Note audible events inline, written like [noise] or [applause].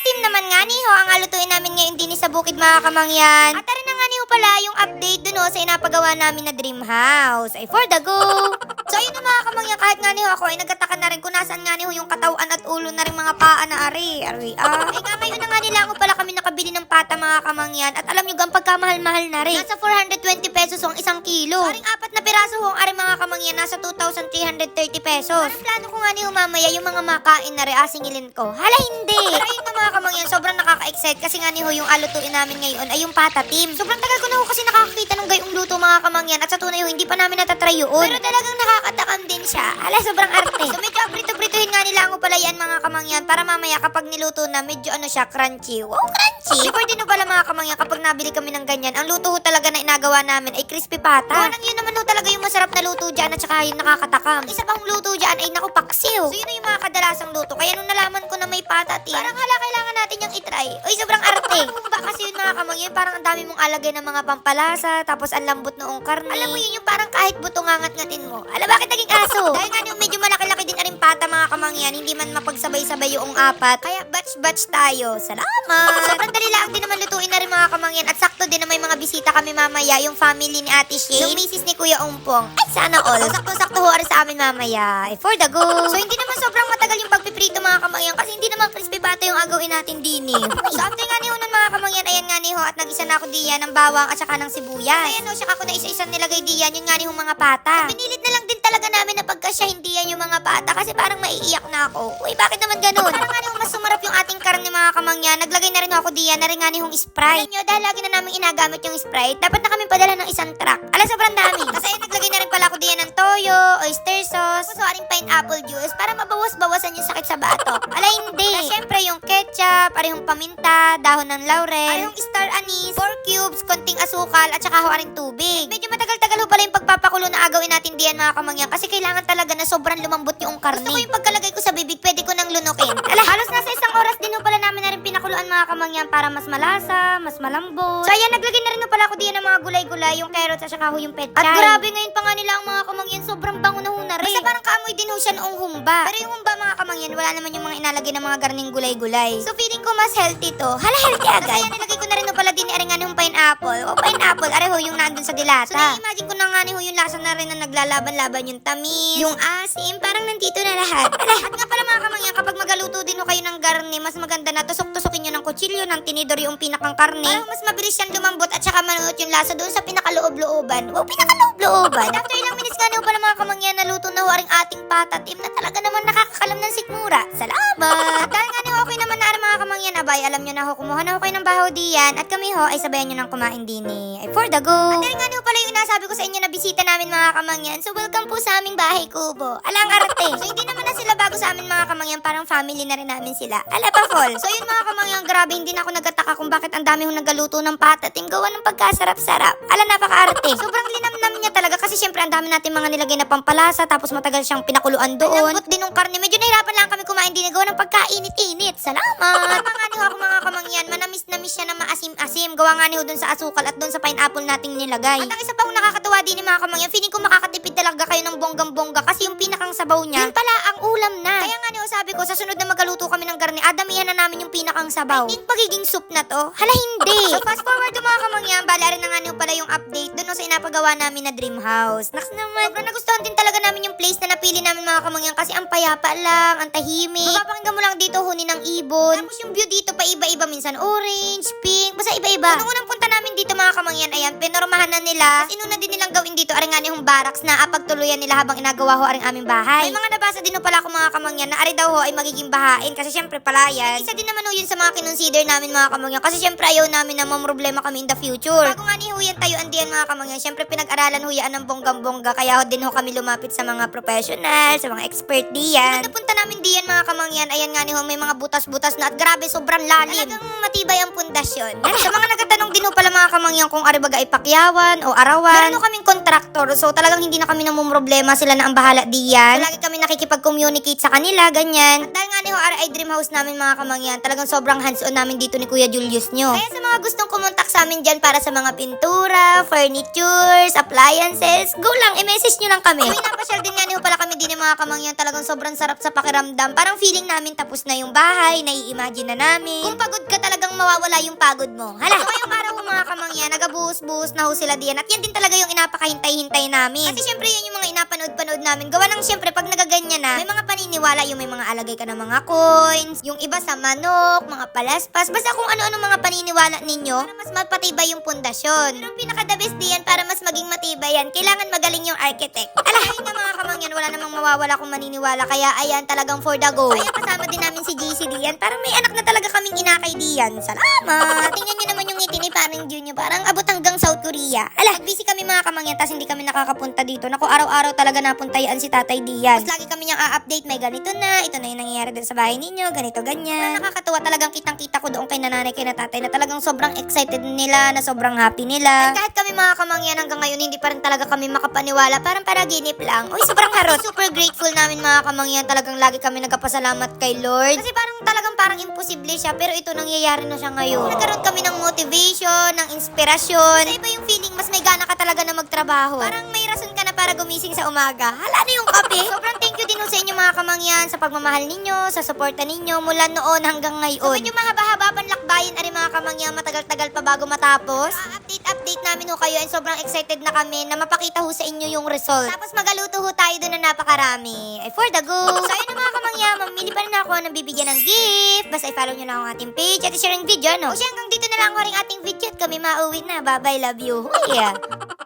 team naman nga ni ho, ang alutuin namin ngayon din sa bukid mga kamangyan. At tara na nga ni ho pala yung update dun ho sa inapagawa namin na dream house. Ay for the go! So ayun na mga kamangyan, kahit nga ni ho ako ay nagtataka na rin kung nasaan nga ni ho yung katawan at ulo na rin mga paa na ari. Ari ah. Ay ngayon na nga nila nakabili ng pata mga kamangyan. At alam nyo gang pagkamahal-mahal na rin. Nasa 420 pesos ang isang kilo. Paring apat na piraso ho ang ari mga kamangyan nasa 2,330 pesos. Parang plano ko nga ni ho mamaya yung mga makain na rin asingilin ko. Hala hindi! Pero ayun na mga kamangyan, sobrang nakaka-excite kasi nga ni ho yung alutuin namin ngayon ay yung pata team. Sobrang tagal ko na ho kasi nakakakita ng gayong luto mga kamangyan at sa tunay ho hindi pa namin natatry yun. Pero talagang nakakatakam din siya. Hala, sobrang arte. So medyo prito-prituhin nga nila ako pala yan mga kamangyan para mamaya kapag niluto na medyo ano siya, crunchy. Wow, crunchy! Before din ho pala mga kamangyan kapag nabili kami ng ganyan, ang luto talaga na inagawa namin ay crispy pata. Gawa nang yun naman ho talaga yung masarap na luto dyan at saka yung nakakatakam. Isa pang luto dyan ay naku paksiw. So yun na yung mga kadalasang luto. Kaya nung nalaman ko na may pata at parang hala kailangan natin yung itry. Uy, sobrang arte. [laughs] Ba kasi yun mga kamangyan, parang ang dami mong alagay ng mga pampalasa, tapos ang lambot noong karne. Alam mo yun yung parang kahit buto ngangat-ngatin mo. Ala, bakit naging aso? Dahil nga yung medyo malaki-laki din aring pata mga kamangyan, hindi man mapagsabay-sabay yung apat. Kaya batch-batch tayo. Salamat! [laughs] Sobrang dali lang din naman lutuin na rin mga kamangyan at sakto din na may mga bisita kami mamaya, yung family ni Ate Shane, yung misis ni Kuya Umpong. Ay, sana all. Sakto-sakto ho rin sa amin mamaya. Ay, for the go. [laughs] So, hindi naman sobrang matagal yung pagpiprito mga kamangyan kasi hindi naman crispy bata yung agawin natin din eh. So, after nga ni nun, mga kamangyan, ayan nga ni ho at nag-isa na ako diyan ng bawang at saka ng sibuyas. Ayan ho, siya ako na isa-isa nilagay diyan, yun nga ni ho mga pata. So, pinilit na lang din pagkasya hindi yan yung mga pata kasi parang maiiyak na ako. Uy, bakit naman ganun? Parang ho, mas sumarap yung ating karne mga kamangyan. Naglagay na rin ako diyan na rin nga ni hong Sprite. Alam nyo, dahil lagi na namin inagamit yung Sprite, dapat na kami padala ng isang truck. Ala, sobrang dami. [laughs] Kasi naglagay na rin pala ako diyan ng toyo, oyster sauce, so aring pineapple juice para mabawas-bawasan yung sakit sa batok. Ala, hindi. Na syempre yung ketchup, arihong paminta, dahon ng laurel, arihong star anise, 4 cubes, konting asukal, at saka ho aring tubig. Medyo matagal-tagal ho pala yung pagpapakulo na agawin natin diyan mga kamangyan kasi kailangan talaga na sobrang lumambot yung karne. Gusto ko yung pagkalagay ko sa bibig, pwede ko nang lunukin. [laughs] Ala, halos nasa isang oras din ho pala namin na rin pinakuluan mga kamangyan para mas malasa, mas malambot. So ayan, naglagay na rin ho pala ako diyan ng mga gulay-gulay, yung carrots at saka ho yung petchay. At grabe ngayon pa nga nila ang mga kamangyan, sobrang bango na ho na rin. Basta parang kaamoy din ho siya noong humba. Pero yung humba mga kamangyan, wala naman yung mga inalagay ng mga garning gulay-gulay. So feeling ko mas healthy to. Hala, healthy agad. Kasi nilagay ko na rin ho pala din ni aringan yung pineapple. O pineapple, are ho yung nandun sa dilata. So na-imagine ko na nga ni ho yung lasa na rin na naglalaban-laban yung tamis, yung asim, parang nandito na lahat. At nga pala mga kamangyan, kapag magaluto din ho kayo ng garne, mas maganda na tusok-tusokin kutsilyo, ng tinidor yung pinakang karne. Parang mas mabilis siyang lumambot at saka manuot yung lasa doon sa pinakaloob-looban. Wow, pinakaloob-looban. [laughs] After ilang minutes nga ho pala mga kamangyan, na ho aring ating patatim na talaga naman nakakakalam ng sikmura. Salamat! At [laughs] dahil nga ni ho, okay naman na aring mga kamangyan, abay, alam nyo na ho, kumuha na ho kayo ng bahaw diyan at kami ho ay sabayan nyo ng kumain din eh. Ay, for the go! At dahil nga ni ho pala yung bisita namin mga kamangyan, so welcome po sa aming bahay kubo. Alang arte. So hindi naman na sila bago sa amin mga kamangyan, parang family na rin namin sila. Ala pa fall. So yun mga kamangyan, grabe hindi na ako nagtataka kung bakit ang dami hong nagaluto ng patatim gawa ng pagkasarap-sarap. Ala napaka-arte. Sobrang linamnam niya talaga kasi syempre ang dami natin mga nilagay na pampalasa tapos matagal siyang pinakuluan doon. Lambot din ng karne. Medyo nahirapan lang kami kumain din gawa ng pagkainit-init. Salamat. mga ako mga kamangyan, manamis na miss siya na maasim-asim. Gawa nga niho doon sa asukal at doon sa pineapple nating nilagay. At ang isa pang nakakatawa din ni mga kamangyan, feeling ko makakatipid talaga kayo ng bonggang-bongga kasi yung pinakang sabaw niya, yun pala ang ulam na. Kaya nga niho sabi ko, sa sunod na magaluto kami ng garne, adamihan na namin yung pinakang sabaw. Ay, hindi magiging soup na to? Hala, hindi. [laughs] so fast forward to mga kamangyan, bala rin na nga niho pala yung update doon sa inapagawa namin na dream house. Naks naman, sobrang nagustuhan din talaga namin yung place na napili namin mga kamangyan kasi ang payapa lang, ang tahimik. Mapapakinggan mo lang dito huni ng ibon. Tapos yung view dito pa iba-iba minsan orange, pink, basta iba-iba. So, nung unang punta namin dito mga kamangyan, ayan, pinormahan na nila. Tapos din nilang gawin dito, aring nga yung barracks na apagtuluyan nila habang inagawa ho aring aming bahay. May mga nabasa din ho pala ako mga kamangyan na ari daw ho ay magiging bahain kasi syempre palayan. At isa din naman ho yun sa mga kinonsider namin mga kamangyan kasi syempre ayaw namin na mamroblema kami in the future. Bago nga ni ho yan tayo andiyan mga kamangyan, syempre pinag-aralan ho yan ng bonggang-bongga kaya ho din ho kami lumapit sa mga professional, sa mga expert diyan. Nung napunta namin diyan mga kamangyan, ayan nga ni ho may mga butas-butas na at grabe sobrang lalim. Talagang matibay ang pundasyon. Sa mga nagtatanong mga kamangyan kung aribaga ay pakyawan o arawan. Meron kaming kontraktor so talagang hindi na kami namumroblema sila na ang bahala diyan. So, lagi kami nakikipag-communicate sa kanila, ganyan. At dahil nga ni ho RI Dream House namin mga kamangyan, talagang sobrang hands-on namin dito ni Kuya Julius nyo. Kaya sa mga gustong kumontak sa amin dyan para sa mga pintura, furnitures, appliances, go lang, i-message nyo lang kami. Kami napasyal din nga ni pala kami din ng mga kamangyan, talagang sobrang sarap sa pakiramdam. Parang feeling namin tapos na yung bahay, nai-imagine na namin. Kung pagod ka talagang mawawala yung pagod mo. Hala, so ngayong araw mga kamangyan, nagabuhos-buhos na ho sila diyan. At yan din talaga yung inapakahintay-hintay namin. Kasi syempre yan yung mga inapanood-panood namin. Gawa ng syempre pag nagaganyan na, may mga paniniwala yung may mga alagay ka ng mga coins, yung iba sa manok, mga palaspas, basta kung ano-ano mga paniniwala ninyo, para mas mapatibay yung pundasyon. Pero pinaka-the best diyan para mas maging matibay yan, kailangan magaling yung architect. Ala, ayun na mga kamangyan, wala namang mawawala kung maniniwala, kaya ayan talagang for the go. So ayan, kasama din namin si JC diyan, parang may anak na talaga kaming inakay diyan. Salamat! Tingnan nyo naman yung ngiti ni Parang Junior, parang abot hanggang South Korea. Ala, busy kami mga kamangyan, tas hindi kami nakakapunta dito. Naku, araw-araw talaga napuntayaan si Tatay Dian. Tapos lagi kami niyang a-update, may ganito na, ito na yung nangyayari din sa bahay ninyo, ganito, ganyan. Nakakatuwa talagang kitang-kita ko doon kay nananay kay na tatay na talagang sobrang excited nila, na sobrang happy nila. At kahit kami mga kamangyan hanggang ngayon, hindi pa rin talaga kami makapaniwala, parang paraginip lang. Uy, sobrang harot. Super grateful namin mga kamangyan, talagang lagi kami nagkapasalamat kay Lord. Kasi parang talagang parang imposible siya, pero ito nangyayari na siya ngayon. Nagkaroon kami ng motivation, ng inspirasyon. Sa iba yung feeling, mas may gana ka talaga na magtrabaho. Parang may rason ka na para gumising sa umaga. Hala na yung kape. [laughs] Sobrang thank you din sa inyo mga kamangyan sa pagmamahal ninyo, sa suporta ninyo mula noon hanggang ngayon. So medyo mahaba-haba pang lakbayin ari mga kamangyan, matagal-tagal pa bago matapos. update update namin ho kayo and sobrang excited na kami na mapakita ho sa inyo yung result. Tapos magaluto ho tayo doon na napakarami. Ay for the go. [laughs] So ayun mga kamangyan, mamili pa rin ako ng bibigyan ng gift. Basta i-follow nyo lang ang ating page at i-share ang video, no? O siya hanggang dito na lang ako ring ating video at kami mauwi na. Bye-bye, love you. Yeah.